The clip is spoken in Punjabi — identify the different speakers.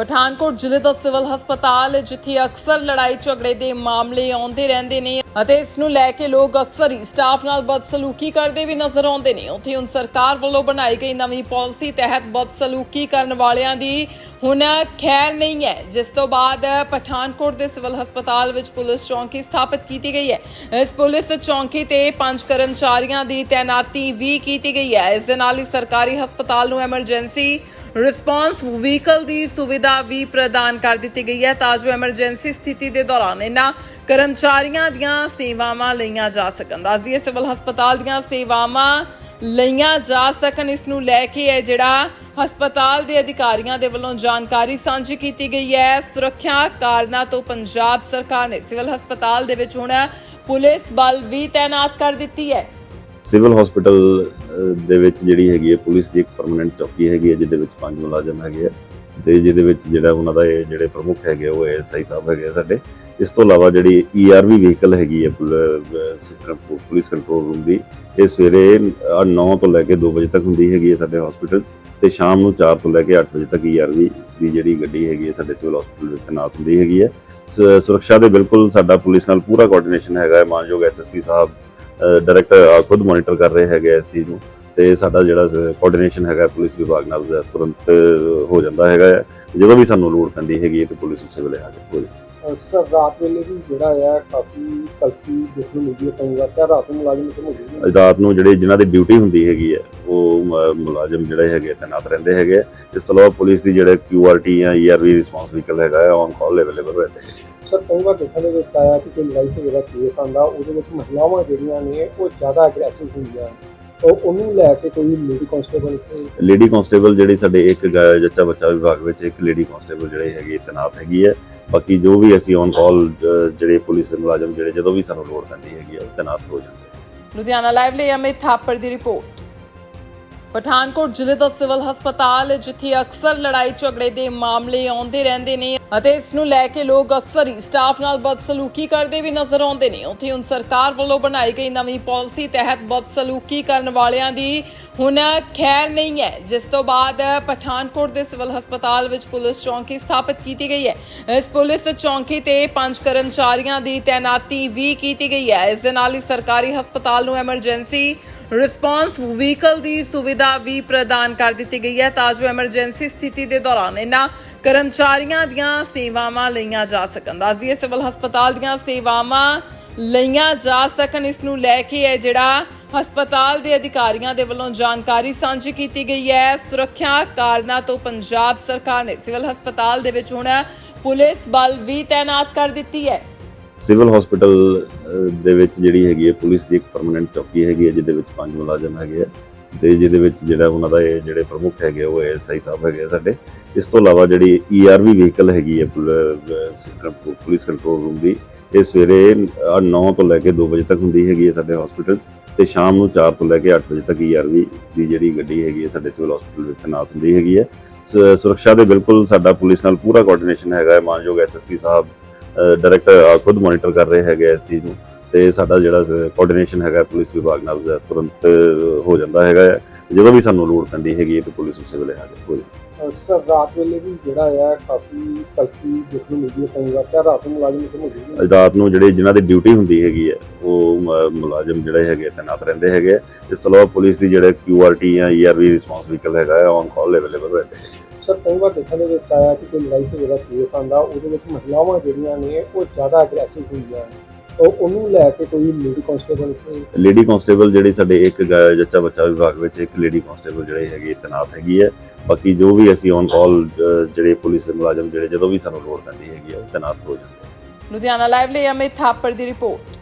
Speaker 1: ਪਠਾਨਕੋਟ ਜ਼ਿਲ੍ਹੇ ਦਾ ਸਿਵਲ ਹਸਪਤਾਲ ਜਿੱਥੇ ਅਕਸਰ ਲੜਾਈ ਝਗੜੇ ਦੇ ਮਾਮਲੇ ਆਉਂਦੇ ਰਹਿੰਦੇ ਨੇ ਅਤੇ ਇਸ ਨੂੰ ਲੈ ਕੇ ਲੋਕ ਅਕਸਰ ਹੀ ਸਟਾਫ ਨਾਲ ਬਦਸਲੂਕੀ ਕਰਦੇ ਵੀ ਨਜ਼ਰ ਆਉਂਦੇ ਨੇ। ਉੱਥੇ ਹੁਣ ਸਰਕਾਰ ਵੱਲੋਂ ਬਣਾਈ ਗਈ ਨਵੀਂ ਪਾਲਿਸੀ ਤਹਿਤ ਬਦਸਲੂਕੀ ਕਰਨ ਵਾਲਿਆਂ ਦੀ ਹੁਣ ਖੈਰ ਨਹੀਂ ਹੈ। ਜਿਸ ਤੋਂ ਬਾਅਦ ਪਠਾਨਕੋਟ ਦੇ ਸਿਵਲ ਹਸਪਤਾਲ ਵਿੱਚ ਪੁਲਿਸ ਚੌਂਕੀ ਸਥਾਪਿਤ ਕੀਤੀ ਗਈ ਹੈ। ਇਸ ਪੁਲਿਸ ਚੌਂਕੀ ਤੇ ਪੰਜ ਕਰਮਚਾਰੀਆਂ ਦੀ ਤਾਇਨਾਤੀ ਵੀ ਕੀਤੀ ਗਈ ਹੈ। ਇਸ ਦੇ ਨਾਲ ਹੀ ਸਰਕਾਰੀ ਹਸਪਤਾਲ ਨੂੰ ਐਮਰਜੈਂਸੀ ਰਿਸਪਾਂਸ ਵਹੀਕਲ ਦੀ ਸੁਵਿਧਾ ਵੀ ਪ੍ਰਦਾਨ ਕਰ ਦਿੱਤੀ ਗਈ ਹੈ। ਤਾਂ ਜੋ ਐਮਰਜੈਂਸੀ ਸਥਿਤੀ ਦੇ ਦੌਰਾਨ ਇਹਨਾਂ ਕਰਮਚਾਰੀਆਂ ਦੀਆਂ ਸੇਵਾਵਾਂ ਲਈਆਂ ਜਾ ਸਕਣ। ਦੱਸਦੀਏ, ਸਿਵਲ ਹਸਪਤਾਲ ਦੀਆਂ ਸੇਵਾਵਾਂ ਲਈਆਂ ਜਾ ਸਕਣ। ਇਸ ਨੂੰ ਲੈ ਕੇ ਹੈ ਜਿਹੜਾ ਹਸਪਤਾਲ ਦੇ ਅਧਿਕਾਰੀਆਂ ਦੇ ਵੱਲੋਂ ਜਾਣਕਾਰੀ ਸਾਂਝੀ ਕੀਤੀ ਗਈ ਹੈ। ਸੁਰੱਖਿਆ ਕਾਰਨਾਂ ਤੋਂ ਪੰਜਾਬ ਸਰਕਾਰ ਨੇ ਸਿਵਲ ਹਸਪਤਾਲ ਦੇ ਵਿੱਚ ਹੁਣ ਪੁਲਿਸ ਬਲ ਵੀ ਤਾਇਨਾਤ ਕਰ ਦਿੱਤੀ ਹੈ।
Speaker 2: ਸਿਵਲ ਹਸਪੀਟਲ ਦੇ ਵਿੱਚ ਜਿਹੜੀ ਹੈਗੀ ਹੈ ਪੁਲਿਸ ਦੀ ਇੱਕ ਪਰਮਨੈਂਟ ਚੌਕੀ ਹੈਗੀ ਹੈ ਜਿਹਦੇ ਵਿੱਚ ਪੰਜ ਮੁਲਾਜ਼ਮ ਹੈਗੇ ਆ ਤੇ ਜਿਹਦੇ ਵਿੱਚ ਜਿਹੜਾ ਉਹਨਾਂ ਦਾ ਇਹ ਜਿਹੜੇ ਪ੍ਰਮੁੱਖ ਹੈਗੇ ਆ, ਉਹ ਐਸਆਈ ਸਾਹਿਬ ਹੈਗੇ ਆ ਸਾਡੇ। ਇਸ ਤੋਂ ਇਲਾਵਾ ਜਿਹੜੀ ਈਆਰਵੀ ਵਹੀਕਲ ਹੈਗੀ ਹੈ ਪੁਲ- ਪੁਲਿਸ ਕੰਟਰੋਲ ਰੂਮ ਦੀ ਇਹ ਸਵੇਰੇ 9 ਤੋਂ ਲੈ ਕੇ 2 ਵਜੇ ਤੱਕ ਹੁੰਦੀ ਹੈਗੀ ਹੈ ਸਾਡੇ ਹਸਪੀਟਲ 'ਚ ਤੇ ਸ਼ਾਮ ਨੂੰ 4 ਤੋਂ ਲੈ ਕੇ 8 ਵਜੇ ਤੱਕ ਈਆਰਵੀ ਦੀ ਜਿਹੜੀ ਗੱਡੀ ਹੈਗੀ ਹੈ ਸਾਡੇ ਸਿਵਲ ਹਸਪੀਟਲ ਵਿੱਚ ਤੈਨਾਤ ਹੁੰਦੀ ਹੈਗੀ ਹੈ। ਸ- ਸੁਰੱਖਿਆ ਦੇ ਬਿਲਕੁਲ ਸਾਡਾ ਪੁਲਿਸ ਨਾਲ ਪੂਰਾ ਕੋਆਰਡੀਨੇਸ਼ਨ ਹੈਗਾ ਹੈ। ਮਾਨਯੋਗ ਐਸਐਸਪੀ ਸਾਹਿਬ ਡਾਇਰੈਕਟਰ ਖੁਦ ਮੋਨੀਟਰ ਕਰ ਰਹੇ ਹੈਗੇ ਇਸ ਚੀਜ਼ ਨੂੰ ਤੇ ਸਾਡਾ ਜਿਹੜਾ ਕੋਆਰਡੀਨੇਸ਼ਨ ਹੈਗਾ ਪੁਲਿਸ ਵਿਭਾਗ ਨਾਲ ਤੁਰੰਤ ਹੋ ਜਾਂਦਾ ਹੈਗਾ। ਜਦੋਂ ਵੀ ਸਾਨੂੰ ਲੋੜ ਪੈਂਦੀ ਹੈਗੀ ਤੇ ਪੁਲਿਸ ਉਸੇ ਵੇਲੇ ਹਾਜ਼ਰ ਹੋ ਜਾਂਦੀ
Speaker 3: ਸਰ ਰਾਤ ਵੇਲੇ ਵੀ ਜਿਹੜਾ ਆ ਕਾਫੀ ਕਲਕੀ ਦੇਖਣ ਨੂੰ ਮਿਲਦੀ ਹੈ ਕਈ ਵਾਰ ਰਾਤ ਨੂੰ ਮੁਲਾਜ਼ਮ ਮੌਜੂਦ ਨੇ
Speaker 2: ਰਾਤ ਨੂੰ ਜਿਹੜੇ ਜਿਨ੍ਹਾਂ ਦੀ ਡਿਊਟੀ ਹੁੰਦੀ ਹੈਗੀ ਹੈ ਉਹ ਮੁਲਾਜ਼ਮ ਜਿਹੜੇ ਹੈਗੇ ਤੈਨਾਤ ਰਹਿੰਦੇ ਹੈਗੇ। ਇਸ ਤੋਂ ਇਲਾਵਾ ਪੁਲਿਸ ਦੀ ਜਿਹੜੇ ਕਿਊਆਰਟੀ ਜਾਂ ਈਆਰਵੀ ਰਿਸਪੌਂਸ ਵਹੀਕਲ ਹੈਗਾ ਹੈ ਔਨ ਕਾਲ ਅਵੇਲੇਬਲ ਰਹਿੰਦੇ ਹੈਗੇ
Speaker 3: ਸਰ ਕਈ ਵਾਰ ਦੇਖਣ ਦੇ ਵਿੱਚ ਆਇਆ ਕਿ ਕੋਈ ਲੜਾਈ ਝਗੜਾ ਕੇਸ ਆਂਦਾ ਉਹਦੇ ਵਿੱਚ ਮਹਿਲਾਵਾਂ ਜਿਹੜੀਆਂ ਨੇ ਉਹ ਜ਼ਿਆਦਾ ਅਗਰੈਸਿਵ ਹੁੰਦੀਆਂ ਉਹ ਉਹਨੂੰ ਲੈ ਕੇ ਕੋਈ ਲੇਡੀ ਕਾਂਸਟੇਬਲ
Speaker 2: ਲੇਡੀ ਕਾਂਸਟੇਬਲ ਜਿਹੜੀ ਸਾਡੇ ਇੱਕ ਜੱਚਾ ਬੱਚਾ ਵਿਭਾਗ ਵਿੱਚ ਇੱਕ ਲੇਡੀ ਕਾਂਸਟੇਬਲ ਜਿਹੜੇ ਹੈਗੇ ਤੈਨਾਤ ਹੈਗੀ ਹੈ ਬਾਕੀ ਜੋ ਵੀ ਅਸੀਂ ਔਨ ਕਾਲ ਜਿਹੜੇ ਪੁਲਿਸ ਦੇ ਮੁਲਾਜ਼ਮ ਜਿਹੜੇ ਜਦੋਂ ਵੀ ਸਾਨੂੰ ਲੋੜ ਪੈਂਦੀ ਹੈਗੀ ਹੈ ਉਹ ਤੈਨਾਤ ਹੋ ਜਾਂਦੇ
Speaker 1: ਲੁਧਿਆਣਾ ਲਾਈਵ ਲਈ ਅਮਿਤ ਥਾਪੜ ਦੀ ਰਿਪੋਰਟ। ਪਠਾਨਕੋਟ ਜ਼ਿਲ੍ਹੇ ਦਾ ਸਿਵਲ ਹਸਪਤਾਲ ਜਿੱਥੇ ਅਕਸਰ ਲੜਾਈ ਝਗੜੇ ਦੇ ਮਾਮਲੇ ਆਉਂਦੇ ਰਹਿੰਦੇ ਨੇ ਅਤੇ ਇਸ ਨੂੰ ਲੈ ਕੇ ਲੋਕ ਅਕਸਰ ਹੀ ਸਟਾਫ ਨਾਲ ਬਦਸਲੂਕੀ ਕਰਦੇ ਵੀ ਨਜ਼ਰ ਆਉਂਦੇ ਨੇ। ਉੱਥੇ ਹੁਣ ਸਰਕਾਰ ਵੱਲੋਂ ਬਣਾਈ ਗਈ ਨਵੀਂ ਪਾਲਿਸੀ ਤਹਿਤ ਬਦਸਲੂਕੀ ਕਰਨ ਵਾਲਿਆਂ ਦੀ ਹੁਣ ਖੈਰ ਨਹੀਂ ਹੈ। ਜਿਸ ਤੋਂ ਬਾਅਦ ਪਠਾਨਕੋਟ ਦੇ ਸਿਵਲ ਹਸਪਤਾਲ ਵਿੱਚ ਪੁਲਿਸ ਚੌਂਕੀ ਸਥਾਪਿਤ ਕੀਤੀ ਗਈ ਹੈ। ਇਸ ਪੁਲਿਸ ਚੌਂਕੀ ਤੇ ਪੰਜ ਕਰਮਚਾਰੀਆਂ ਦੀ ਤਾਇਨਾਤੀ ਵੀ ਕੀਤੀ ਗਈ ਹੈ। ਇਸ ਦੇ ਨਾਲ ਹੀ ਸਰਕਾਰੀ ਹਸਪਤਾਲ ਨੂੰ ਐਮਰਜੈਂਸੀ ਰਿਸਪਾਂਸ ਵਹੀਕਲ ਦੀ ਸੁਵਿਧਾ ਵੀ ਪ੍ਰਦਾਨ ਕਰ ਦਿੱਤੀ ਗਈ ਹੈ। ਤਾਂ ਜੋ ਐਮਰਜੈਂਸੀ ਸਥਿਤੀ ਦੇ ਦੌਰਾਨ ਇਹਨਾਂ ਕਰਮਚਾਰੀਆਂ ਦੀਆਂ ਸੇਵਾਵਾਂ ਲਈਆਂ ਜਾ ਸਕਣ। ਦੱਸਦੀਏ ਸਿਵਲ ਹਸਪਤਾਲ ਦੀਆਂ ਸੇਵਾਵਾਂ ਲਈਆਂ ਜਾ ਸਕਣ। ਇਸ ਨੂੰ ਲੈ ਕੇ ਹੈ ਜਿਹੜਾ ਹਸਪਤਾਲ ਦੇ ਅਧਿਕਾਰੀਆਂ ਦੇ ਵੱਲੋਂ ਜਾਣਕਾਰੀ ਸਾਂਝੀ ਕੀਤੀ ਗਈ ਹੈ। ਸੁਰੱਖਿਆ ਕਾਰਨਾਂ ਤੋਂ ਪੰਜਾਬ ਸਰਕਾਰ ਨੇ ਸਿਵਲ ਹਸਪਤਾਲ ਦੇ ਵਿੱਚ ਹੁਣ ਪੁਲਿਸ ਬਲ ਵੀ ਤਾਇਨਾਤ ਕਰ ਦਿੱਤੀ ਹੈ।
Speaker 2: ਸਿਵਲ ਹਸਪੀਟਲ ਦੇ ਵਿੱਚ ਜਿਹੜੀ ਹੈਗੀ ਹੈ, ਪੁਲਿਸ ਦੀ ਇੱਕ ਪਰਮਨੈਂਟ ਚੌਕੀ ਹੈਗੀ ਹੈ, ਜਿਹਦੇ ਵਿੱਚ ਪੰਜ ਮੁਲਾਜ਼ਮ ਹੈਗੇ ਆ। ਤੇ ਜਿਹਦੇ ਵਿੱਚ ਜਿਹੜਾ ਉਹਨਾਂ ਦਾ ਇਹ ਜਿਹੜੇ ਪ੍ਰਮੁੱਖ ਹੈਗੇ ਆ, ਉਹ ਐਸਆਈ ਸਾਹਿਬ ਹੈਗੇ ਆ ਸਾਡੇ। ਇਸ ਤੋਂ ਇਲਾਵਾ ਜਿਹੜੀ ਈਆਰਵੀ ਵਹੀਕਲ ਹੈਗੀ ਹੈ ਪੁਲ- ਅਹ, ਪੁਲਿਸ ਕੰਟਰੋਲ ਰੂਮ ਦੀ ਇਹ ਸਵੇਰੇ 9 ਤੋਂ ਲੈ ਕੇ 2 ਵਜੇ ਤੱਕ ਹੁੰਦੀ ਹੈਗੀ ਹੈ ਸਾਡੇ ਹਸਪੀਟਲ 'ਚ ਤੇ ਸ਼ਾਮ ਨੂੰ 4 ਤੋਂ ਲੈ ਕੇ 8 ਵਜੇ ਤੱਕ ਈਆਰਵੀ ਦੀ ਜਿਹੜੀ ਗੱਡੀ ਹੈਗੀ ਹੈ ਸਾਡੇ ਸਿਵਲ ਹਸਪੀਟਲ ਵਿੱਚ ਤੈਨਾਤ ਹੁੰਦੀ ਹੈਗੀ ਹੈ ਸ- ਸੁਰੱਖਿਆ ਦੇ ਬਿਲਕੁਲ ਸਾਡਾ ਪੁਲਿਸ ਨਾਲ ਪੂਰਾ ਕੋਆਰਡੀਨੇਸ਼ਨ ਹੈਗਾ ਹੈ। ਮਾਨਯੋਗ ਐਸਐਸਪੀ ਸਾਹਿਬ ਡਾਇਰੈਕਟਰ ਖੁਦ ਮੋਨੀਟਰ ਕਰ ਰਹੇ ਹੈਗੇ ਇਸ ਚੀਜ਼ ਨੂੰ। ਤੇ ਸਾਡਾ ਜਿਹੜਾ ਕੋਆਰਡੀਨੇਸ਼ਨ ਹੈਗਾ ਪੁਲਿਸ ਵਿਭਾਗ ਨਾਲ ਤੁਰੰਤ ਹੋ ਜਾਂਦਾ ਹੈਗਾ। ਜਦੋਂ ਵੀ ਸਾਨੂੰ ਲੋੜ ਪੈਂਦੀ ਹੈਗੀ ਹੈ ਤੇ ਪੁਲਿਸ ਉਸੇ ਵੇਲੇ ਹਾਜ਼ਰ ਹੋ ਜਾਂਦੀ
Speaker 3: ਸਰ ਰਾਤ ਵੇਲੇ ਵੀ ਜਿਹੜਾ ਆ ਕਾਫੀ ਕਲਕੀ ਦੇਖਣ ਨੂੰ ਮਿਲਦੀ ਹੈ ਕਈ ਵਾਰ ਕਿ ਰਾਤ ਨੂੰ ਮੁਲਾਜ਼ਮ ਮੌਜੂਦ ਨੇ
Speaker 2: ਰਾਤ ਨੂੰ ਜਿਹੜੇ ਜਿਨ੍ਹਾਂ ਦੀ ਡਿਊਟੀ ਹੁੰਦੀ ਹੈਗੀ ਹੈ ਉਹ ਮੁਲਾਜ਼ਮ ਜਿਹੜੇ ਹੈਗੇ ਤੈਨਾਤ ਰਹਿੰਦੇ ਹੈਗੇ। ਇਸ ਤੋਂ ਇਲਾਵਾ ਪੁਲਿਸ ਦੀ ਜਿਹੜੇ ਕਿਊਆਰਟੀ ਜਾਂ ਈਆਰਵੀ ਰਿਸਪੌਂਸ ਵਹੀਕਲ ਹੈਗਾ ਹੈ ਔਨ ਕਾਲ ਅਵੇਲੇਬਲ ਰਹਿੰਦੇ ਹੈਗੇ
Speaker 3: ਸਰ ਕਈ ਵਾਰ ਦੇਖਣ ਦੇ ਵਿੱਚ ਆਇਆ ਕਿ ਕੋਈ ਲੜਾਈ ਝਗੜਾ ਕੇਸ ਆਂਦਾ ਉਹਦੇ ਵਿੱਚ ਮਹਿਲਾਵਾਂ ਜਿਹੜੀਆਂ ਨੇ ਉਹ ਜ਼ਿਆਦਾ ਅਗਰੈਸਿਵ ਹੁੰਦੀਆਂ ਉਹ ਉਹਨੂੰ ਲੈ ਕੇ ਕੋਈ ਲੇਡੀ ਕਾਂਸਟੇਬਲ
Speaker 2: ਲੇਡੀ ਕਾਂਸਟੇਬਲ ਜਿਹੜੀ ਸਾਡੇ ਇੱਕ ਗ- ਜੱਚਾ ਬੱਚਾ ਵਿਭਾਗ ਵਿੱਚ ਇੱਕ ਲੇਡੀ ਕਾਂਸਟੇਬਲ ਜਿਹੜੇ ਹੈਗੇ ਤੈਨਾਤ ਹੈਗੀ ਹੈ। ਬਾਕੀ ਜੋ ਵੀ ਅਸੀਂ ਔਨ ਕਾਲ ਜਿਹੜੇ ਪੁਲਿਸ ਦੇ ਮੁਲਾਜ਼ਮ ਜਿਹੜੇ ਜਦੋਂ ਵੀ ਸਾਨੂੰ ਲੋੜ ਪੈਂਦੀ ਹੈਗੀ ਹੈ ਉਹ ਤੈਨਾਤ ਹੋ ਜਾਂਦੇ ਹੈ
Speaker 1: ਲੁਧਿਆਣਾ ਲਾਈਵ ਲਈ ਅਮਿਤ ਥਾਪੜ ਦੀ ਰਿਪੋਰਟ।